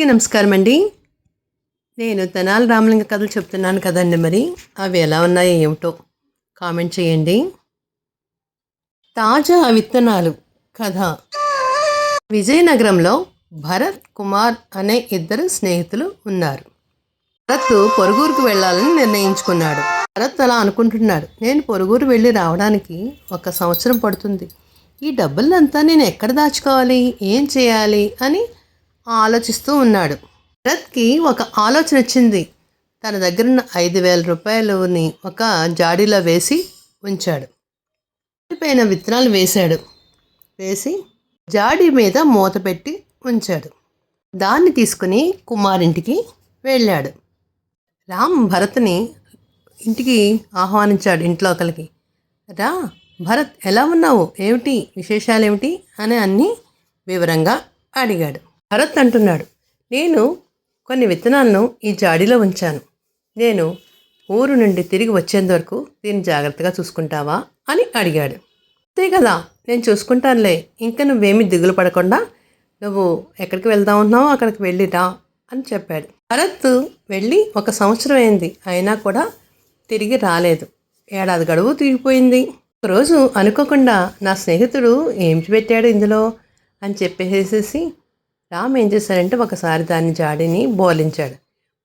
అందరికీ నమస్కారం అండి నేను తెనాలి రామలింగ కథలు చెప్తున్నాను కదండి మరి. అవి ఎలా ఉన్నాయో ఏమిటో కామెంట్ చేయండి. తాజా విత్తనాలు కథ. విజయనగరంలో భరత్ కుమార్ అనే ఇద్దరు స్నేహితులు ఉన్నారు. భరత్ పొరుగురుకు వెళ్ళాలని నిర్ణయించుకున్నాడు. భరత్ అలా అనుకుంటున్నాడు నేను పొరుగురు వెళ్ళి రావడానికి ఒక సంవత్సరం పడుతుంది. ఈ డబ్బులంతా నేను ఎక్కడ దాచుకోవాలి? ఏం చేయాలి? అని ఆలోచిస్తూ ఉన్నాడు. భరత్కి ఒక ఆలోచన వచ్చింది. తన దగ్గరున్న ఐదు వేల రూపాయలని ఒక జాడీలో వేసి ఉంచాడు. పైన విత్తనాలు వేశాడు. వేసి జాడీ మీద మూత పెట్టి ఉంచాడు. దాన్ని తీసుకుని కుమారింటికి వెళ్ళాడు. రామ్ భరత్ని ఇంటికి ఆహ్వానించాడు ఇంట్లోకలికి రా భరత్ ఎలా ఉన్నావు? ఏమిటి? విశేషాలు ఏమిటి అని అన్నీ వివరంగా అడిగాడు. భరత్ అంటున్నాడు. నేను కొన్ని విత్తనాలను ఈ జాడీలో ఉంచాను. నేను ఊరు నుండి తిరిగి వచ్చేంత వరకు దీన్ని జాగ్రత్తగా చూసుకుంటావా అని అడిగాడు. అంతే కదా నేను చూసుకుంటానులే. ఇంకా నువ్వేమీ దిగులు పడకుండా నువ్వు ఎక్కడికి వెళ్తా ఉన్నావో అక్కడికి వెళ్ళిరా అని చెప్పాడు. భరత్ వెళ్ళి ఒక సంవత్సరం అయింది. అయినా కూడా తిరిగి రాలేదు. ఏడాది గడువు తిరిగిపోయింది. ఒకరోజు అనుకోకుండా నా స్నేహితుడు ఏం పెట్టాడు ఇందులో అని చెప్పేసేసి రామ్ ఏం చేశాడంటే ఒకసారి దాని జాడిని బోలించాడు.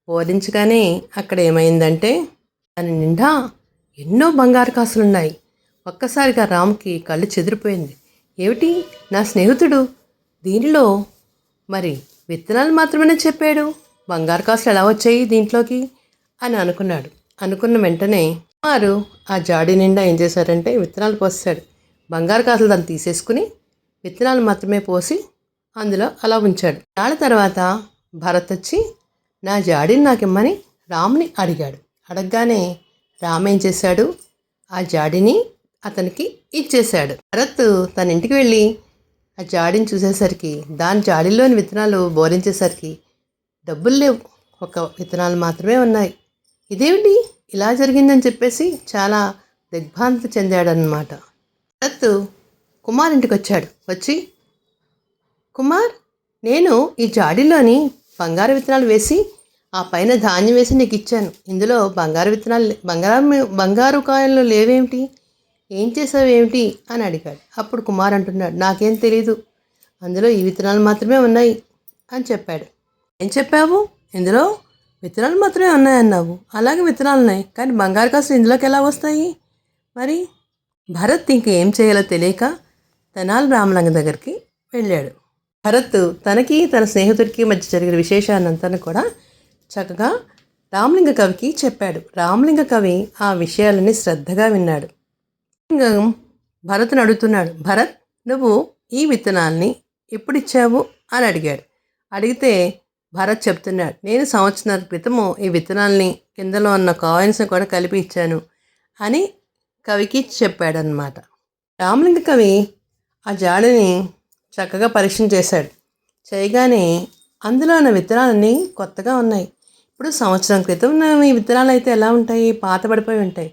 బోలించగానే అక్కడ ఏమైందంటే దాని నిండా ఎన్నో బంగారు కాసులున్నాయి. ఒక్కసారిగా రామ్కి కళ్ళు చెదిరిపోయింది. ఏమిటి? నా స్నేహితుడు? దీనిలో మరి విత్తనాలు మాత్రమే చెప్పాడు? బంగారు కాసులు ఎలా వచ్చాయి దీంట్లోకి? అని అనుకున్నాడు. అనుకున్న వెంటనే వారు ఆ జాడి నిండా ఏం చేశారంటే విత్తనాలు పోసాడు. బంగారు కాసులు దాన్ని తీసేసుకుని విత్తనాలు మాత్రమే పోసి అందులో అలా ఉంచాడు. నాళ్ళ తర్వాత భరత్ వచ్చి నా జాడీని నాకు ఇమ్మని రాముని అడిగాడు. అడగగానే రామ్ ఏం చేశాడు? ఆ జాడిని అతనికి ఇచ్చేశాడు. భరత్ తన ఇంటికి వెళ్ళి ఆ జాడిని చూసేసరికి దాని జాడీలోని విత్తనాలు బోరించేసరికి డబ్బులు లేవు. ఒక విత్తనాలు మాత్రమే ఉన్నాయి. ఇదేమిటి? ఇలా జరిగిందని చెప్పేసి చాలా దిగ్భ్రాంతి చెందాడనమాట భరత్ కుమార్ ఇంటికి వచ్చాడు. వచ్చి కుమార్ నేను ఈ జాడీలోని బంగారు విత్తనాలు వేసి ఆ పైన ధాన్యం వేసి నీకు ఇచ్చాను. ఇందులో బంగారు విత్తనాలు బంగారం బంగారు కాయలు లేవేమిటి? ఏం చేసావేమిటి అని అడిగాడు. అప్పుడు కుమార్ అంటున్నాడు నాకేం తెలీదు. అందులో ఈ విత్తనాలు మాత్రమే ఉన్నాయి అని చెప్పాడు. ఏం చెప్పావు? ఇందులో విత్తనాలు మాత్రమే ఉన్నాయన్నావు అలాగే విత్తనాలు ఉన్నాయి. కానీ బంగారు కాసులు ఇందులోకి ఎలా వస్తాయి? మరి? భరత్ ఇంకేం చేయాలో తెలియక తెనాలి రామలింగ దగ్గరికి వెళ్ళాడు. భరత్ తనకి తన స్నేహితుడికి మధ్య జరిగిన విశేషాన్నంతా కూడా చక్కగా రామలింగ కవికి చెప్పాడు. రామలింగ కవి ఆ విషయాలని శ్రద్ధగా విన్నాడు. ఇంకా భరత్ని అడుగుతున్నాడు భరత్ నువ్వు ఈ విత్తనాల్ని ఎప్పుడు ఇచ్చావు అని అడిగాడు. అడిగితే భరత్ చెప్తున్నాడు నేను సంవత్సరాల క్రితము ఈ విత్తనాల్ని కిందలో ఉన్న కాయిన్స్ని కూడా కలిపి ఇచ్చాను అని కవికి చెప్పాడనమాట రామలింగ కవి ఆ జాడని చక్కగా పరీక్షణ చేశాడు. చేయగానే అందులో ఉన్న విత్తనాలన్నీ కొత్తగా ఉన్నాయి. ఇప్పుడు సంవత్సరం క్రితం ఈ విత్తనాలు అయితే ఎలా ఉంటాయి? పాత పడిపోయి ఉంటాయి.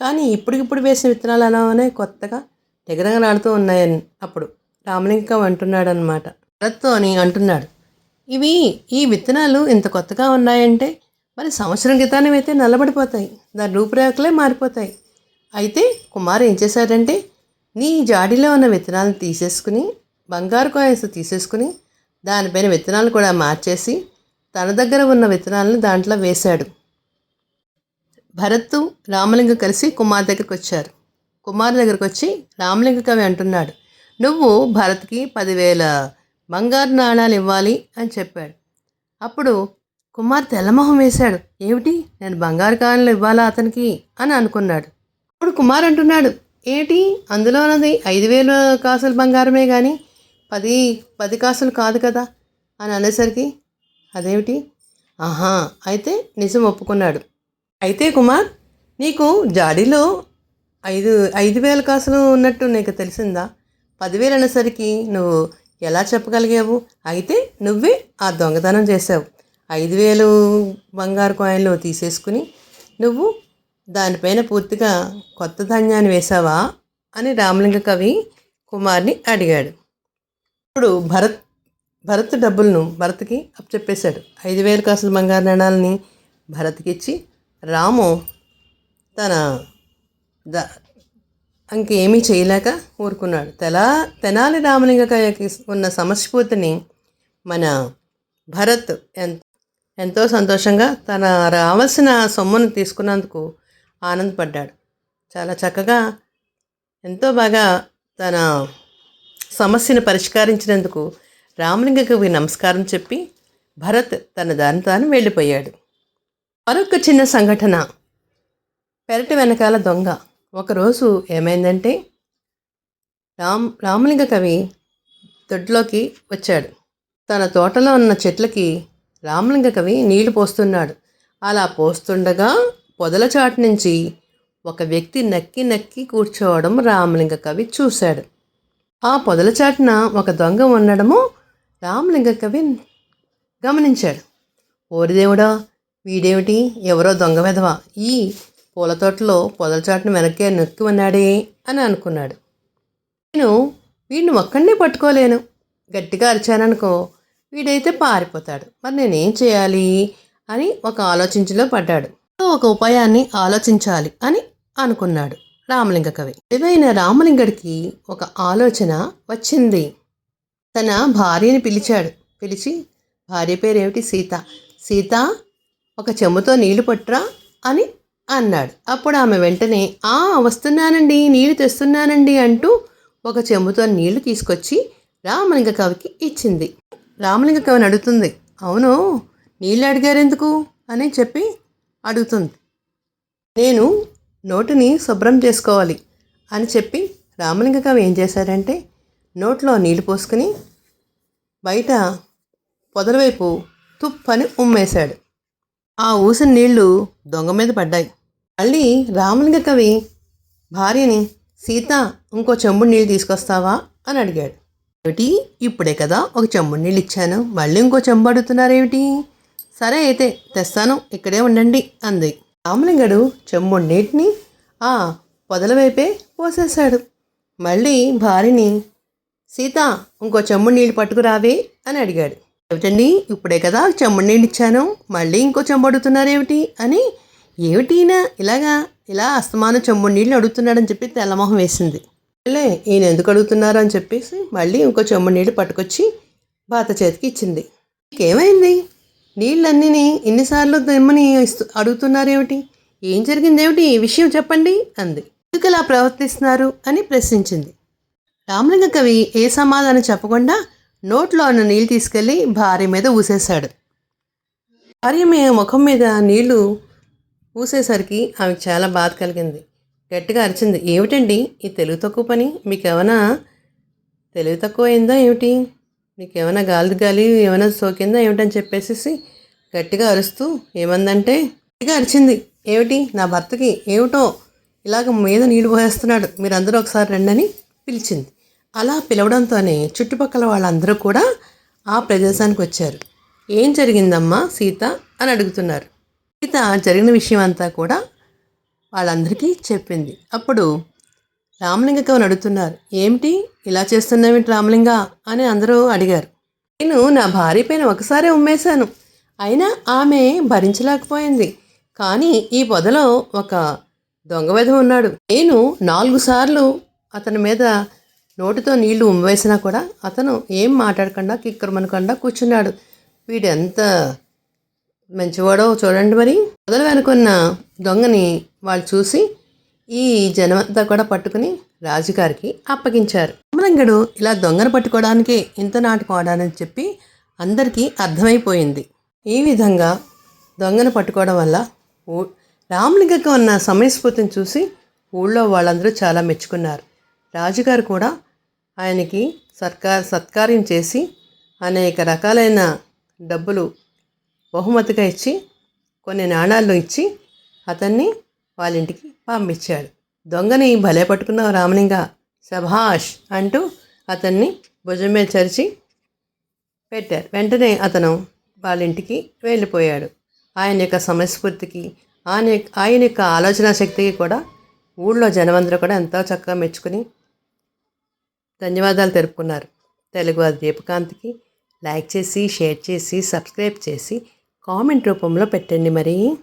కానీ ఇప్పటికిప్పుడు వేసిన విత్తనాలు ఎలా ఉన్నాయి కొత్తగా ఎగరగలాడుతూ ఉన్నాయని అప్పుడు రామలింగం అంటున్నాడు అనమాట భరత్తోని అంటున్నాడు. ఇవి ఈ విత్తనాలు ఇంత కొత్తగా ఉన్నాయంటే మరి సంవత్సరం క్రితానివి అయితే నల్లబడిపోతాయి. దాని రూపురేఖలే మారిపోతాయి. అయితే కుమార్ ఏం చేశాడంటే నీ జాడీలో ఉన్న విత్తనాలను తీసేసుకుని బంగారు కాయస్ తీసేసుకుని దానిపైన విత్తనాలు కూడా మార్చేసి తన దగ్గర ఉన్న విత్తనాలను దాంట్లో వేశాడు. భరత్ రామలింగ కలిసి కుమార్ దగ్గరికి వచ్చారు. కుమార్ దగ్గరికి వచ్చి రామలింగ కవి అంటున్నాడు నువ్వు భరత్కి పదివేల బంగారు నాణాలు ఇవ్వాలి అని చెప్పాడు. అప్పుడు కుమార్ తెల్లమొహం వేశాడు ఏమిటి? నేను బంగారు కాయలు ఇవ్వాలా అతనికి? అని అనుకున్నాడు. అప్పుడు కుమార్ అంటున్నాడు ఏంటి అందులోనది ఐదు వేల కాసులు బంగారమే కానీ పది పది కాసులు కాదు కదా అని అనేసరికి అదేమిటి? ఆహా అయితే నిజం ఒప్పుకున్నాడు. అయితే కుమార్ నీకు జాడీలో ఐదు ఐదు వేల కాసులు ఉన్నట్టు నీకు తెలిసిందా? పదివేలు అనేసరికి నువ్వు ఎలా చెప్పగలిగావు? అయితే నువ్వే ఆ దొంగతనం చేసావు ఐదు వేలు బంగారు కాయిన్లు తీసేసుకుని నువ్వు దానిపైన పూర్తిగా కొత్త ధాన్యాన్ని వేసావా అని రామలింగ కవి కుమార్ని అడిగాడు. ఇప్పుడు భరత్ భరత్ డబ్బులను భరత్కి అప్పచెప్పేశాడు. ఐదు వేలు కాసుల బంగారు నాణాలని భరత్కి ఇచ్చి రాము తన ద ఇంకేమీ చేయలేక ఊరుకున్నాడు. తెలా తెనాలి రామలింగకాయకి ఉన్న సమస్యపూర్తిని మన భరత్ ఎంత ఎంతో సంతోషంగా తన రావాల్సిన సొమ్మును తీసుకున్నందుకు ఆనందపడ్డాడు. చాలా చక్కగా ఎంతో బాగా తన సమస్యను పరిష్కరించినందుకు రామలింగకి నమస్కారం చెప్పి భరత్ తన దాని తాను వెళ్ళిపోయాడు. మరొక చిన్న సంఘటన. పెరటి వెనకాల దొంగ. ఒకరోజు ఏమైందంటే రామ్ రామలింగ కవి దొడ్లోకి వచ్చాడు. తన తోటలో ఉన్న చెట్లకి రామలింగ కవి నీళ్ళు పోస్తున్నాడు. అలా పోస్తుండగా పొదల చాటు నుంచి ఒక వ్యక్తి నక్కి నక్కి కూర్చోవడం రామలింగ కవి చూశాడు. ఆ పొదల చాటున ఒక దొంగ ఉండడము రామలింగ కవి గమనించాడు. ఓరిదేవుడా వీడేమిటి? ఎవరో దొంగ వెధవ. ఈ పూల తోటలో పొదల చాటున వెనక్కే నొక్కి ఉన్నాడే అని అనుకున్నాడు. నేను వీడిని ఒక్కడినే పట్టుకోలేను. గట్టిగా అరిచాననుకో వీడైతే పారిపోతాడు. మరి నేనేం చేయాలి అని ఒక ఆలోచించలో పడ్డాడు. ఒక ఉపాయాన్ని ఆలోచించాలి అని అనుకున్నాడు. రామలింగ కవి. తెలివైన రామలింగడికి ఒక ఆలోచన వచ్చింది. తన భార్యని పిలిచాడు. పిలిచి భార్య పేరేమిటి సీత? సీత ఒక చెంబుతో నీళ్ళు పట్టురా అని అన్నాడు. అప్పుడు ఆమె వెంటనే ఆ వస్తున్నానండి నీళ్ళు తెస్తున్నానండి అంటూ ఒక చెంబుతో నీళ్ళు తీసుకొచ్చి రామలింగ కవికి ఇచ్చింది. రామలింగ కవిని అడుగుతుంది అవును నీళ్ళు అడిగారెందుకు? అని చెప్పి అడుగుతుంది. నేను నోటిని శుభ్రం చేసుకోవాలి అని చెప్పి రామలింగ కవి ఏం చేశారంటే నోట్లో నీళ్ళు పోసుకుని బయట పొదల వైపు తుప్పని ఉమ్మేశాడు. ఆ ఊసిన నీళ్ళు దొంగ మీద పడ్డాయి. మళ్ళీ రామలింగ కవి భార్యని సీత ఇంకో చెంబుడు నీళ్ళు తీసుకొస్తావా అని అడిగాడు. ఏమిటి? ఇప్పుడే కదా ఒక చెంబుడు నీళ్ళు ఇచ్చాను. మళ్ళీ ఇంకో చెంబు అడుగుతున్నారేమిటి సరే అయితే తెస్తాను. ఇక్కడే ఉండండి అంది. రామలింగడు చెంబుడు నీటిని ఆ పొదల వైపే పోసేశాడు. మళ్ళీ భార్యని సీత ఇంకో చెమ్ముడు నీళ్ళు పట్టుకురావే అని అడిగాడు. ఏమిటండి? ఇప్పుడే కదా చెమ్ముడు నీళ్ళు ఇచ్చాను. మళ్ళీ ఇంకో చెంబు అడుగుతున్నారేమిటి అని. ఏమిటినా ఇలాగా ఇలా అస్తమానం చెమ్ముడు నీళ్ళు అడుగుతున్నాడని చెప్పి తెల్లమొహం వేసింది. లే ఈయన ఎందుకు అడుగుతున్నారు అని చెప్పేసి మళ్ళీ ఇంకో చెమ్ముడు నీళ్ళు పట్టుకొచ్చి బాత చేతికి ఇచ్చింది. ఏమైంది? నీళ్ళన్నీ ఇన్నిసార్లు దమ్మని ఇస్తూ అడుగుతున్నారేమిటి? ఏం జరిగిందేమిటి? ఈ విషయం చెప్పండి అంది. ఎందుకు ఇలా ప్రవర్తిస్తున్నారు అని ప్రశ్నించింది. రామలింగ కవి ఏ సమాధానం చెప్పకుండా నోట్లో ఉన్న నీళ్ళు తీసుకెళ్ళి భార్య మీద ఊసేశాడు. భార్య మీ ముఖం మీద నీళ్ళు ఊసేసరికి ఆమెకు చాలా బాధ కలిగింది. గట్టిగా అరిచింది. ఏమిటండి? ఈ తెలుగు తక్కువ పని? మీకు ఏమైనా తెలివి తక్కువ అయిందా ఏమిటి? మీకు ఏమైనా గాలి గాలి ఏమైనా సోకిందా ఏమిటని చెప్పేసి గట్టిగా అరుస్తూ ఏమందంటే గట్టిగా అరిచింది. ఏమిటి? నా భర్తకి ఏమిటో ఇలాగ మీద నీళ్ళు పోసేస్తున్నాడు మీరందరూ ఒకసారి రండని పిలిచింది. అలా పిలవడంతోనే చుట్టుపక్కల వాళ్ళందరూ కూడా ఆ ప్రదేశానికి వచ్చారు. ఏం జరిగిందమ్మా సీత? అని అడుగుతున్నారు. సీత జరిగిన విషయం అంతా కూడా వాళ్ళందరికీ చెప్పింది. అప్పుడు రామలింగ కవిని అడుగుతున్నారు ఏమిటి? ఇలా చేస్తున్నావేంటి రామలింగ? అని అందరూ అడిగారు. నేను నా భార్య పైన ఒకసారి ఉమ్మేశాను. అయినా ఆమె భరించలేకపోయింది. కానీ ఈ పొదలో ఒక దొంగ వెధ ఉన్నాడు. నేను నాలుగు సార్లు అతని మీద నోటితో నీళ్ళు ఉమ్మవేసినా కూడా అతను ఏం మాట్లాడకుండా కిక్కరమనకుండా కూర్చున్నాడు. వీడు ఎంత మంచివాడో చూడండి మరి. పొదలు వెనుకున్న దొంగని వాళ్ళు చూసి ఈ జనమంతా కూడా పట్టుకుని రాజుగారికి అప్పగించారు. రామలింగడు ఇలా దొంగను పట్టుకోవడానికే ఇంత నాటకం ఆడానని చెప్పి అందరికీ అర్థమైపోయింది. ఈ విధంగా దొంగను పట్టుకోవడం వల్ల ఊ రామలింగకు ఉన్న సమయస్ఫూర్తిని చూసి ఊళ్ళో వాళ్ళందరూ చాలా మెచ్చుకున్నారు. రాజుగారు కూడా ఆయనకి సత్కార సత్కార్యం చేసి అనేక రకాలైన డబ్బులు బహుమతిగా ఇచ్చి కొన్ని నాణాలు ఇచ్చి అతన్ని వాళ్ళ ఇంటికి పంపించాడు. దొంగని భలే పట్టుకున్నావు రామలింగ శభాష్ అంటూ అతన్ని భుజం మీద చరిచి పెట్టారు. వెంటనే అతను వాళ్ళ ఇంటికి వెళ్ళిపోయాడు. ఆయన యొక్క సమస్ఫూర్తికి ఆయన ఆయన యొక్క ఆలోచన శక్తికి కూడా ఊళ్ళో జనమందరూ కూడా ఎంతో చక్కగా మెచ్చుకుని ధన్యవాదాలు తెలుపుకున్నారు. తెలుగు దీపకాంత్కి లైక్ చేసి షేర్ చేసి సబ్స్క్రైబ్ చేసి కామెంట్ రూపంలో పెట్టండి మరి.